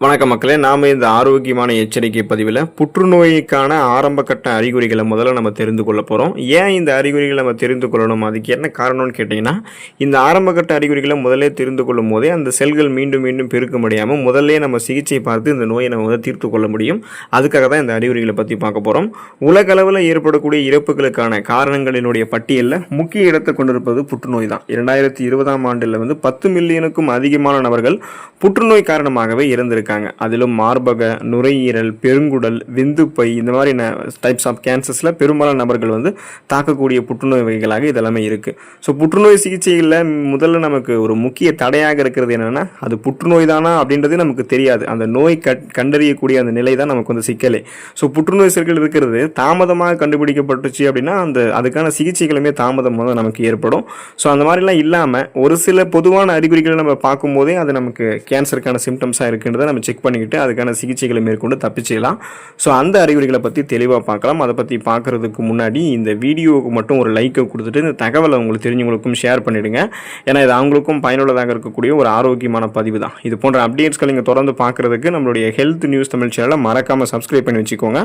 வணக்க மக்களே நாம் இந்த ஆரோக்கியமான எச்சரிக்கை பதிவில் புற்றுநோய்க்கான ஆரம்ப கட்ட அறிகுறிகளை முதல்ல நம்ம தெரிந்து கொள்ள போகிறோம் ஏன் இந்த அறிகுறிகளை நம்ம தெரிந்து கொள்ளணும்? அதுக்கு என்ன காரணம்னு கேட்டிங்கன்னா இந்த ஆரம்ப கட்ட அறிகுறிகளை முதலே தெரிந்து கொள்ளும் போதே அந்த செல்கள் மீண்டும் மீண்டும் பெருக்க முடியாமல் முதல்ல நம்ம சிகிச்சை பார்த்து இந்த நோயை நம்ம வந்து தீர்த்து கொள்ள முடியும். அதுக்காக தான் இந்த அறிகுறிகளை பற்றி பார்க்க போகிறோம் உலகளவில் ஏற்படக்கூடிய இறப்புகளுக்கான காரணங்களினுடைய பட்டியலில் முக்கிய இடத்தை கொண்டிருப்பது புற்றுநோய் தான். இரண்டாயிரத்தி இருபதாம் ஆண்டில் வந்து பத்து மில்லியனுக்கும் அதிகமான நபர்கள் புற்றுநோய் காரணமாகவே இருக்காங்க. அதிலும் மார்பக நுரையீரல் பெருங்குடல் விந்துப்பை இந்த மாதிரி டைப்ஸ் ஆஃப் கேன்சர்ஸில் பெரும்பாலான நபர்கள் வந்து தாக்கக்கூடிய புற்றுநோய் வகைகளாக இதெல்லாமே இருக்குது ஸோ புற்றுநோய் சிகிச்சையில் முதல்ல நமக்கு ஒரு முக்கிய தடையாக இருக்கிறது என்னென்னா அது புற்றுநோய் தானா அப்படின்றது நமக்கு தெரியாது. அந்த நோய் கண்டறியக்கூடிய அந்த நிலை தான் நமக்கு வந்து சிக்கலே. ஸோ புற்றுநோய் செல்கள் இருக்கிறது தாமதமாக கண்டுபிடிக்கப்பட்டுச்சு அப்படின்னா அந்த அதுக்கான சிகிச்சைகளுமே தாமதம் வந்து நமக்கு ஏற்படும். ஸோ அந்த மாதிரிலாம் இல்லாமல் ஒரு சில பொதுவான அறிகுறிகளை நம்ம பார்க்கும்போதே அது நமக்கு கேன்சருக்கான சிம்டம்ஸாக இருக்குன்றதை நம்ம செக் பண்ணிக்கிட்டு அதுக்கான சிகிச்சைகளை மேற்கொண்டு தப்பிச்சிக்கலாம் ஸோ அந்த அறிகுறிகளை பற்றி தெளிவாக பார்க்கலாம். அதை பற்றி பார்க்குறதுக்கு முன்னாடி இந்த வீடியோவுக்கு மட்டும் ஒரு லைக்கை கொடுத்துட்டு இந்த தகவலை உங்களுக்கு தெரிஞ்சவங்களுக்கும் ஷேர் பண்ணிவிடுங்க ஏன்னா இது அவங்களுக்கும் பயனுள்ளதாக இருக்கக்கூடிய ஒரு ஆரோக்கியமான பதிவு தான். இது போன்ற அப்டேட்ஸ்களை நீங்கள் தொடர்ந்து பார்க்குறதுக்கு நம்மளுடைய ஹெல்த் நியூஸ் தமிழ் சேனலை மறக்காமல் சப்ஸ்கிரைப் பண்ணி வச்சுக்கோங்க.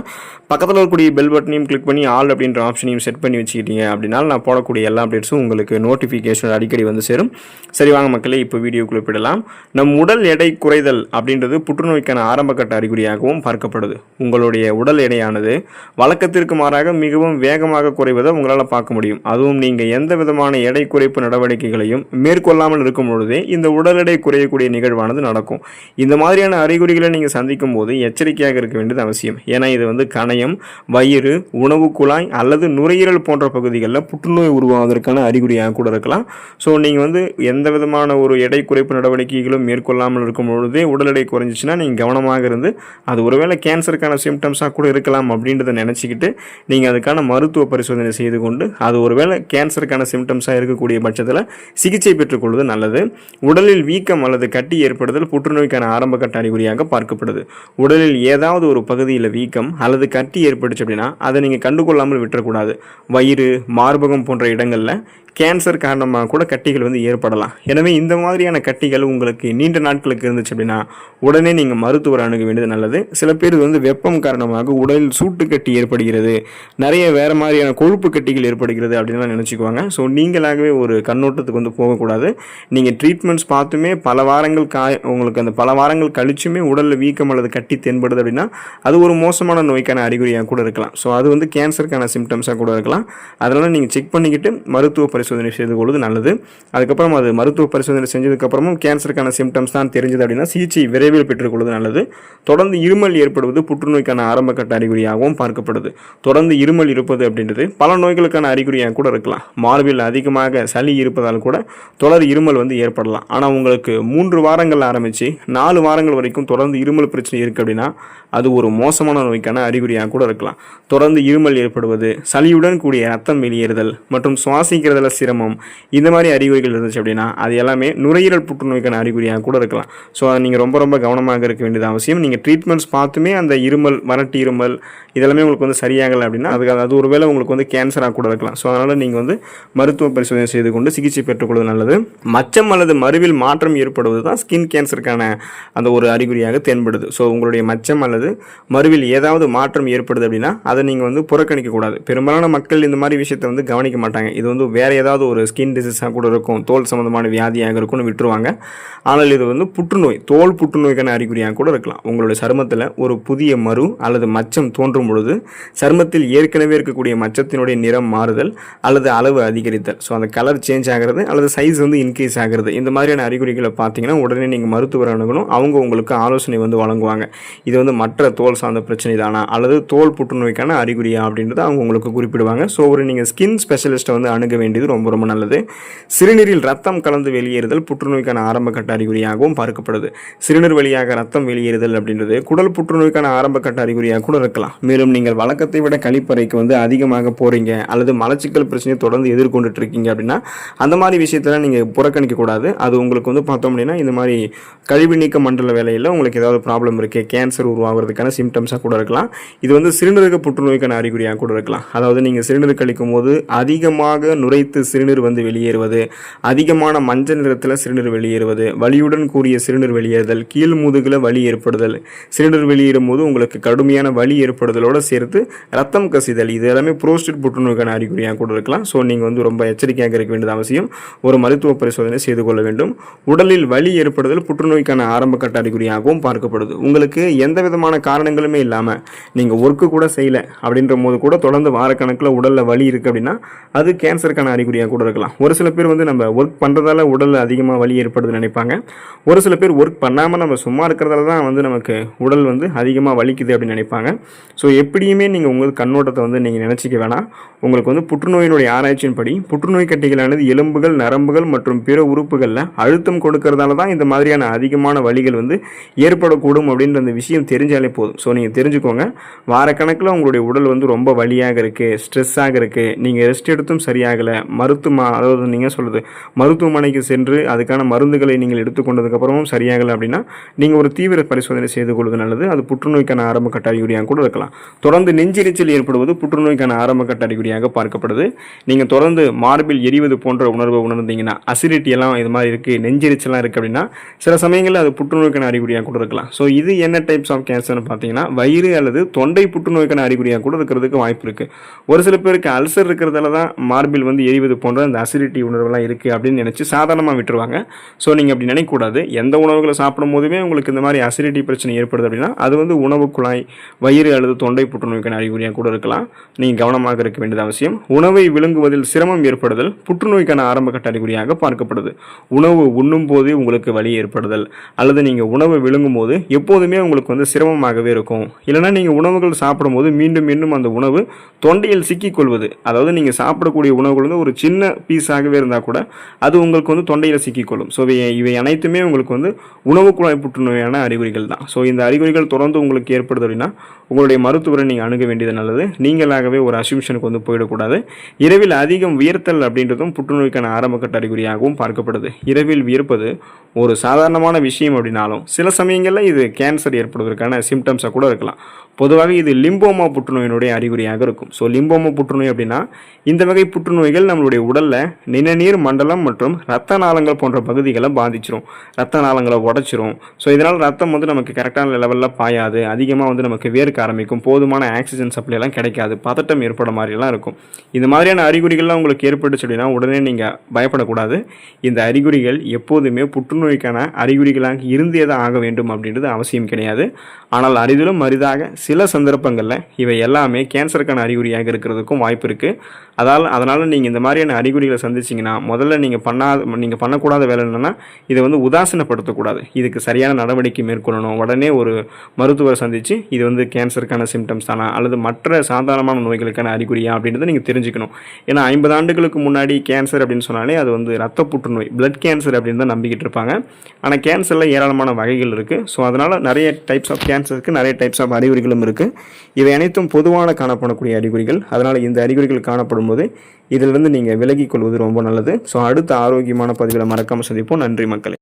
பக்கத்தில் இருக்கக்கூடிய பெல் பட்டனையும் கிளிக் பண்ணி ஆல் அப்படின்ற ஆப்ஷனையும் செட் பண்ணி வச்சுக்கிட்டீங்க அப்படின்னா நான் போடக்கூடிய எல்லா அப்டேட்ஸும் உங்களுக்கு நோட்டிஃபிகேஷன் அடிக்கடி வந்து சேரும். சரி வாங்க மக்களே இப்போ வீடியோ குறிப்பிடலாம் நம் உடல் எடை குறைதல் அப்படின்றது புற்றுநோய்க்கான ஆரம்பகட்ட அறிகுறியாகவும் பார்க்கப்படுது. உங்களுடைய உடல் எடையானது வழக்கத்திற்கு மாறாக மிகவும் வேகமாக குறைவதை உங்களால் பார்க்க முடியும். அதுவும் நீங்கள் எந்த விதமான எடை குறைப்பு நடவடிக்கைகளையும் மேற்கொள்ளாமல் இருக்கும் பொழுதே இந்த உடல் எடை குறையக்கூடிய நிகழ்வானது நடக்கும். இந்த மாதிரியான அறிகுறிகளை நீங்கள் சந்திக்கும் போது எச்சரிக்கையாக இருக்க வேண்டியது அவசியம். ஏன்னா இது வந்து கணையம் வயிறு உணவு குழாய் அல்லது நுரையீரல் போன்ற பகுதிகளில் புற்றுநோய் உருவாவதற்கான அறிகுறியாக கூட இருக்கலாம். ஸோ நீங்கள் வந்து எந்த விதமான ஒரு எடை குறைப்பு நடவடிக்கைகளும் மேற்கொள்ளாமல் இருக்கும் பொழுதே உடல் எடை இருந்துச்சுன்னா நீங்கள் கவனமாக இருந்து அது ஒருவேளை கேன்சருக்கான சிம்டம்ஸாக கூட இருக்கலாம் அப்படின்றத நினச்சிக்கிட்டு நீங்கள் அதுக்கான மருத்துவ பரிசோதனை செய்து கொண்டு அது ஒருவேளை கேன்சருக்கான சிம்டம்ஸாக இருக்கக்கூடிய பட்சத்தில் சிகிச்சை பெற்றுக்கொள்வது நல்லது. உடலில் வீக்கம் அல்லது கட்டி ஏற்படுதல் புற்றுநோய்க்கான ஆரம்ப கட்ட அறிகுறியாக பார்க்கப்படுது. உடலில் ஏதாவது ஒரு பகுதியில் வீக்கம் அல்லது கட்டி ஏற்பட்டுச்சு அப்படின்னா அதை நீங்கள் கண்டுகொள்ளாமல் விட்டுறக்கூடாது. வயிறு மார்பகம் போன்ற இடங்களில் கேன்சர் காரணமாக கூட கட்டிகள் வந்து ஏற்படலாம். எனவே இந்த மாதிரியான கட்டிகள் உங்களுக்கு நீண்ட நாட்களுக்கு இருந்துச்சு அப்படின்னா உடனே நீங்கள் மருத்துவர் அணுக வேண்டியது நல்லது. சில பேர் வந்து வெப்பம் காரணமாக உடலில் சூட்டு கட்டி ஏற்படுகிறது. நிறைய வேறு மாதிரியான கொழுப்பு கட்டிகள் ஏற்படுகிறது அப்படின்லாம் நினச்சிக்குவாங்க. ஸோ நீங்களாகவே ஒரு கண்ணோட்டத்துக்கு வந்து போகக்கூடாது. நீங்கள் ட்ரீட்மெண்ட்ஸ் பார்த்துமே பல வாரங்கள் கா உங்களுக்கு அந்த பல வாரங்கள் கழிச்சுமே உடலில் வீக்கம் அல்லது கட்டி தென்படுது அப்படின்னா அது ஒரு மோசமான நோய்க்கான அறிகுறியாக கூட இருக்கலாம். ஸோ அது வந்து கேன்சருக்கான சிம்டம்ஸாக கூட இருக்கலாம். அதனால் நீங்கள் செக் பண்ணிக்கிட்டு மருத்துவ பரிசோதனை செய்து கொள்வது நல்லது. அதுக்கப்புறம் அது மருத்துவ பரிசோதனை செஞ்சதுக்கப்புறமும் கேன்சருக்கான சிம்டம்ஸ் தான் தெரிஞ்சது அப்படின்னா சிகிச்சை விரைவில் பெற்றுக்கொள்வது நல்லது. தொடர்ந்து இருமல் ஏற்படுவது புற்றுநோய்க்கான ஆரம்ப கட்ட அறிகுறியாகவும் பார்க்கப்படுது. தொடர்ந்து இருமல் இருப்பது அப்படின்றது பல நோய்களுக்கான அறிகுறியாக கூட இருக்கலாம். மார்பில் அதிகமாக சளி இருப்பதால் கூட தொடர் இருமல் வந்து ஏற்படலாம். ஆனால் உங்களுக்கு மூன்று வாரங்கள் ஆரம்பித்து நாலு வாரங்கள் வரைக்கும் தொடர்ந்து இருமல் பிரச்சனை இருக்குது அப்படின்னா அது ஒரு மோசமான நோய்க்கான அறிகுறியாக கூட இருக்கலாம். தொடர்ந்து இருமல் ஏற்படுவது சளியுடன் கூடிய ரத்தம் வெளியேறுதல் மற்றும் சுவாசிக்கிறதுல சிரமம். இந்த மாதிரி அறிகுறிகள் இருந்துச்சு அப்படின்னா அது எல்லாமே நுரையீரல் புற்றுநோய்க்கான அறிகுறியாக கூட இருக்கலாம். ஸோ அதை நீங்கள் ரொம்ப ரொம்ப கவனமாக இருக்க வேண்டியது அவசியம். நீங்கள் ட்ரீட்மெண்ட்ஸ் பார்த்துமே அந்த இருமல் வறட்டு இருமல் இதெல்லாமே உங்களுக்கு வந்து சரியாகலை அப்படின்னா அதுக்கு அது ஒருவேளை உங்களுக்கு வந்து கேன்சராக கூட இருக்கலாம். ஸோ அதனால் நீங்கள் வந்து மருத்துவ பரிசோதனை செய்து கொண்டு சிகிச்சை பெற்றுக்கொள்வது நல்லது. மச்சம் அல்லது மருவில் மாற்றம் ஏற்படுவது தான் ஸ்கின் கேன்சருக்கான அந்த ஒரு அறிகுறியாக தென்படுது. ஸோ உங்களுடைய மச்சம் அல்லது மருவில் ஏதாவது மாற்றம் ஏற்படுது அப்படின்னா அதை நீங்கள் வந்து புறக்கணிக்கக்கூடாது. பெரும்பாலான மக்கள் இந்த மாதிரி விஷயத்தை வந்து கவனிக்க மாட்டாங்க. இது வந்து வேறு ஏதாவது ஒரு ஸ்கின் டிசீஸாக கூட இருக்கும் தோல் சம்மந்தமான வியாதியாக இருக்கும்னு விட்டுருவாங்க. ஆனால் இது வந்து புற்றுநோய் தோல் புற்றுநோய்க்கான அறிகுறியாக கூட இருக்கலாம். உங்களுடைய சருமத்தில் ஒரு புதிய மரு அல்லது மச்சம் தோன்றும் பொழுது சருமத்தில் ஏற்கனவே இருக்கக்கூடிய மச்சத்தினுடைய நிறம் மாறுதல் அல்லது அளவு அதிகரித்தல். ஸோ அந்த கலர் சேஞ்ச் ஆகிறது அல்லது சைஸ் வந்து இன்க்ரீஸ் ஆகிறது. இந்த மாதிரியான அறிகுறிகளை பார்த்தீங்கன்னா உடனே நீங்கள் மருத்துவர் அணுகணும். அவங்க உங்களுக்கு ஆலோசனை வந்து வழங்குவாங்க. இது வந்து மற்ற தோல் சார்ந்த பிரச்சனை தானா? அல்லது தோல் புற்றுநோய்க்கான அறிகுறியா அப்படின்றத அவங்க உங்களுக்கு குறிப்பிடுவாங்க. ஸோ ஒரு நீங்கள் ஸ்கின் ஸ்பெஷலிஸ்ட்டை வந்து அணுக வேண்டியது ரொம்ப ரொம்ப நல்லது. சிறுநீரில் ரத்தம் கலந்து வெளியேறுதல் புற்றுநோய்க்கான ஆரம்ப கட்ட அறிகுறியாகவும் பார்க்கப்படுது. சிறுநீர் வழியாக ரத்தம் வெளியேறுதல் அப்படின்றது குடல் புற்றுநோய்க்கான ஆரம்ப கட்ட அறிகுறியாக கூட இருக்கலாம். மேலும் நீங்கள் வழக்கத்தை விட கழிப்பறைக்கு வந்து அதிகமாக போகிறீங்க அல்லது மலச்சிக்கல் பிரச்சனையை தொடர்ந்து எதிர்கொண்டுட்டு இருக்கீங்க அப்படின்னா அந்த மாதிரி விஷயத்தில் நீங்கள் புறக்கணிக்க கூடாது. அது உங்களுக்கு வந்து பார்த்தோம் அப்படின்னா இந்த மாதிரி கழிவு நீக்க மண்டல வேலையில் உங்களுக்கு ஏதாவது ப்ராப்ளம் இருக்குது கேன்சர் உருவாகிறதுக்கான சிம்டம்ஸாக கூட இருக்கலாம். இது வந்து சிறுநீரக புற்றுநோய்க்கான அறிகுறியாக கூட இருக்கலாம். அதாவது நீங்கள் சிறுநீர் கழிக்கும் போது அதிகமாக நுரைத்து சிறுநீர் வந்து வெளியேறுவது. அதிகமான மஞ்சள் நிறத்தில் சிறுநீர் வெளியேறுவது. வலியுடன் கூடிய சிறுநீர் வெளியேறுதல். கீழ் முதுகில் வலி ஏற்படுதல். சிறுநீர் வெளியேறும் போது உங்களுக்கு கடுமையான வலி ஏற்படுதலோடு சேர்த்து ரத்தம் கசிதல். இது எல்லாமே புரோஸ்டேட் புற்றுநோய்க்கான அறிகுறியாக கூட இருக்கலாம். ஸோ நீங்கள் வந்து ரொம்ப எச்சரிக்கையாக இருக்க வேண்டியது அவசியம். ஒரு மருத்துவ பரிசோதனை செய்து கொள்ள வேண்டும். உடலில் வலி ஏற்படுதல் புற்றுநோய்க்கான ஆரம்ப கட்ட அறிகுறியாகவும் பார்க்கப்படுது. உங்களுக்கு எந்த விதமான காரணங்களுமே இல்லாமல் நீங்கள் ஒர்க்கு கூட செய்யலை அப்படின்ற போது கூட தொடர்ந்து வாரக்கணக்கில் உடலில் வலி இருக்குது அப்படின்னா அது கேன்சருக்கான அறிகுறி அறிகுறியாக கூட இருக்கலாம். ஒரு சில பேர் வந்து நம்ம ஒர்க் பண்ணுறதால உடல் அதிகமாக வலி ஏற்படுதுன்னு நினைப்பாங்க. ஒரு சில பேர் ஒர்க் பண்ணாமல் நம்ம சும்மா இருக்கிறதால தான் வந்து நமக்கு உடல் வந்து அதிகமாக வலிக்குது அப்படின்னு நினைப்பாங்க. ஸோ எப்படியுமே நீங்கள் உங்கள் கண்ணோட்டத்தை வந்து நீங்கள் நினச்சிக்க வேணாம். உங்களுக்கு வந்து புற்றுநோயினுடைய ஆராய்ச்சியின்படி புற்றுநோய் கட்டிகளானது எலும்புகள் நரம்புகள் மற்றும் பிற உறுப்புகளில் அழுத்தம் கொடுக்கறதால தான் இந்த மாதிரியான அதிகமான வலிகள் வந்து ஏற்படக்கூடும் அப்படின்ற அந்த விஷயம் தெரிஞ்சாலே போதும். ஸோ நீங்கள் தெரிஞ்சுக்கோங்க. வாரக்கணக்கில் உங்களுடைய உடல் வந்து ரொம்ப வலியாக இருக்குது ஸ்ட்ரெஸ்ஸாக இருக்குது நீங்கள் ரெஸ்ட் எடுத்தும் சரியாகலை. மருத்துவ அதாவது நீங்கள் சொல்கிறது மருத்துவமனைக்கு சென்று அதுக்கான மருந்துகளை நீங்கள் எடுத்துக்கொண்டதுக்கப்புறமும் சரியாகலை அப்படின்னா நீங்கள் ஒரு தீவிர பரிசோதனை செய்து கொள்வது நல்லது. அது புற்றுநோய்க்கான ஆரம்ப கட்ட அறிகுறியாக கூட இருக்கலாம். தொடர்ந்து நெஞ்சிரிச்சல் ஏற்படுவது புற்றுநோய்க்கான ஆரம்ப கட்ட அறிகுறியாக பார்க்கப்படுது. நீங்கள் தொடர்ந்து மார்பில் எரிவது போன்ற உணர்வை உணர்ந்தீங்கன்னா அசிடிட்டி எல்லாம் இது மாதிரி இருக்குது நெஞ்சிரிச்சலாம் இருக்குது அப்படின்னா சில சமயங்களில் அது புற்றுநோய்க்கான அறிகுறியாக கூட இருக்கலாம். ஸோ இது என்ன டைப்ஸ் ஆஃப் கேன்சர்னு பார்த்தீங்கன்னா வயிறு அல்லது தொண்டை புற்றுநோய்க்கான அறிகுறியாக கூட இருக்கிறதுக்கு வாய்ப்பு இருக்குது ஒரு சில பேருக்கு அல்சர் இருக்கிறதால தான் மார்பில் வந்து செய்வது போன்ற அந்த அசிடிட்டி உணர்வுலாம் இருக்குது அப்படின்னு நினச்சி சாதாரணமாக விட்டுருவாங்க. ஸோ நீங்கள் அப்படி நினைக்கக்கூடாது. எந்த உணவுகளை சாப்பிடும் போதுமே உங்களுக்கு இந்த மாதிரி அசிடிட்டி பிரச்சனை ஏற்படுது அப்படின்னா அது வந்து உணவு குழாய் வயிறு அல்லது தொண்டை புற்றுநோய்க்கான அறிகுறியாக கூட இருக்கலாம். நீங்கள் கவனமாக இருக்க வேண்டியது அவசியம். உணவை விழுங்குவதில் சிரமம் ஏற்படுதல் புற்றுநோய்க்கான ஆரம்ப கட்ட அறிகுறியாக பார்க்கப்படுது. உணவு உண்ணும் போதே உங்களுக்கு வலி ஏற்படுதல். அல்லது நீங்கள் உணவு விழுங்கும் போது எப்போதுமே உங்களுக்கு வந்து சிரமமாகவே இருக்கும். இல்லைனா நீங்கள் உணவுகள் சாப்பிடும்போது மீண்டும் மீண்டும் அந்த உணவு தொண்டையில் சிக்கிக்கொள்வது அதாவது நீங்கள் சாப்பிடக்கூடிய உணவுகள் வந்து ஒரு சின்ன பீஸாகவே இருந்தால் கூட அது உங்களுக்கு வந்து தொண்டையில் சிக்கிக்கொள்ளும். ஸோ இவை இவை அனைத்துமே உங்களுக்கு வந்து உணவு குழாய் புற்றுநோயான அறிகுறிகள் தான். ஸோ இந்த அறிகுறிகள் தொடர்ந்து உங்களுக்கு ஏற்படுது அப்படின்னா உங்களுடைய மருத்துவரை நீங்கள் அணுக வேண்டியது நல்லது. நீங்களாகவே ஒரு அசிம்ஷனுக்கு வந்து போயிடக்கூடாது. இரவில் அதிகம் வியர்த்தல் அப்படின்றதும் புற்றுநோய்க்கான ஆரம்பக்கட்ட அறிகுறியாகவும் பார்க்கப்படுது. இரவில் வியர்ப்பது ஒரு சாதாரணமான விஷயம் அப்படின்னாலும் சில சமயங்களில் இது கேன்சர் ஏற்படுவதற்கான சிம்டம்ஸாக கூட இருக்கலாம். பொதுவாக இது லிம்போமா புற்றுநோயினுடைய அறிகுறியாக இருக்கும். ஸோ லிம்போமா புற்றுநோய் அப்படின்னா இந்த வகை புற்றுநோய்கள் நம்ம உங்களுடைய உடலில் நிணநீர் மண்டலம் மற்றும் ரத்த நாளங்கள் போன்ற பகுதிகளை பாதிச்சிரும். ரத்த நாளங்களை உடச்சிரும். ஸோ இதனால் ரத்தம் வந்து நமக்கு கரெக்டான லெவலில் பாயாது. அதிகமாக வந்து நமக்கு வேர்க்க ஆரம்பிக்கும். போதுமான ஆக்சிஜன் சப்ளை எல்லாம் கிடைக்காது. பதட்டம் ஏற்பட மாதிரிலாம் இருக்கும். இந்த மாதிரியான அறிகுறிகள்லாம் உங்களுக்கு ஏற்பட்டுச்சு அப்படின்னா உடனே நீங்கள் பயப்படக்கூடாது. இந்த அறிகுறிகள் எப்போதுமே புற்றுநோய்க்கான அறிகுறிகளாக இருந்தே தான் ஆக வேண்டும் அப்படின்றது அவசியம் கிடையாது. ஆனால் அரிதிலும் அரிதாக சில சந்தர்ப்பங்களில் இவை எல்லாமே கேன்சருக்கான அறிகுறியாக இருக்கிறதுக்கும் வாய்ப்பு இருக்குது அதால் அதனால் நீங்கள் இந்த மாதிரி மாதிரியான அறிகுறிகளை சந்திச்சிங்கன்னா முதல்ல நீங்கள் பண்ணாத நீங்கள் பண்ணக்கூடாத வேலை என்னென்னா இதை வந்து உதாசீனப்படுத்தக்கூடாது. இதுக்கு சரியான நடவடிக்கை மேற்கொள்ளணும். உடனே ஒரு மருத்துவரை சந்தித்து இது வந்து கேன்சருக்கான சிம்டம்ஸ் தானா அல்லது மற்ற சாதாரணமான நோய்களுக்கான அறிகுறியா அப்படின்றத நீங்கள் தெரிஞ்சுக்கணும். ஏன்னா ஐம்பது ஆண்டுகளுக்கு முன்னாடி கேன்சர் அப்படின்னு சொன்னாலே அது வந்து ரத்த புற்றுநோய் பிளட் கேன்சர் அப்படின்னு தான் நம்பிக்கிட்டு இருப்பாங்க. ஆனால் கேன்சரில் ஏராளமான வகைகள் இருக்குது ஸோ அதனால் நிறைய டைப்ஸ் ஆஃப் கேன்சருக்கு நிறைய டைப்ஸ் ஆஃப் அறிகுறிகளும் இருக்குது இவை அனைத்தும் பொதுவான காணப்படக்கூடிய அறிகுறிகள். அதனால் இந்த அறிகுறிகள் காணப்படும் போது இதிலிருந்து நீங்கள் விலகிக் கொள்வது ரொம்ப நல்லது. ஸோ அடுத்த ஆரோக்கியமான பதிவில் மறக்காமல் சந்திப்போம். நன்றி மக்களே.